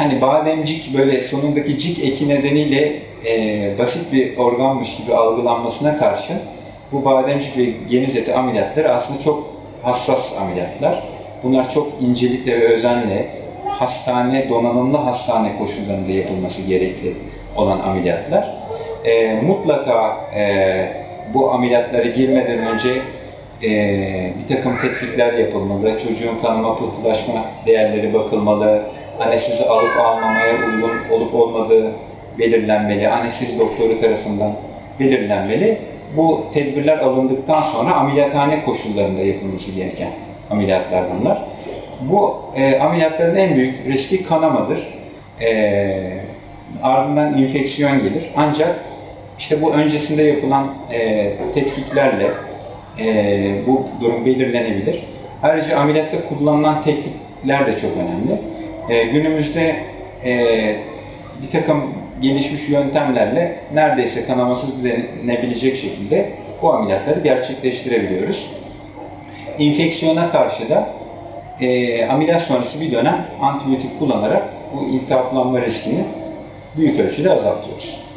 hani bademcik böyle sonundaki cik eki nedeniyle e, basit bir organmış gibi algılanmasına karşın bu bademcik ve geniz eti ameliyatları aslında çok hassas ameliyatlar. Bunlar çok incelikle ve özenle hastane, donanımlı hastane koşullarında yapılması gerekli olan ameliyatlar. E, mutlaka e, bu ameliyatlara girmeden önce e, bir takım tetkikler yapılmalı, çocuğun kanama pıhtılaşma değerleri bakılmalı, anestezi alıp almamaya uygun olup olmadığı belirlenmeli, anestezi doktoru tarafından belirlenmeli. Bu tedbirler alındıktan sonra ameliyathane koşullarında yapılması gereken ameliyatlar bunlar. Bu e, ameliyatların en büyük riski kanamadır. E, ardından infeksiyon gelir. Ancak işte bu öncesinde yapılan e, tetkiklerle e, bu durum belirlenebilir. Ayrıca ameliyatta kullanılan teknikler de çok önemli. E, günümüzde e, bir takım gelişmiş yöntemlerle neredeyse kanamasız denebilecek şekilde bu ameliyatları gerçekleştirebiliyoruz. İnfeksiyona karşı da e, ameliyat sonrası bir dönem antibiyotik kullanarak bu iltihaplanma riskini büyük ölçüde azaltıyoruz.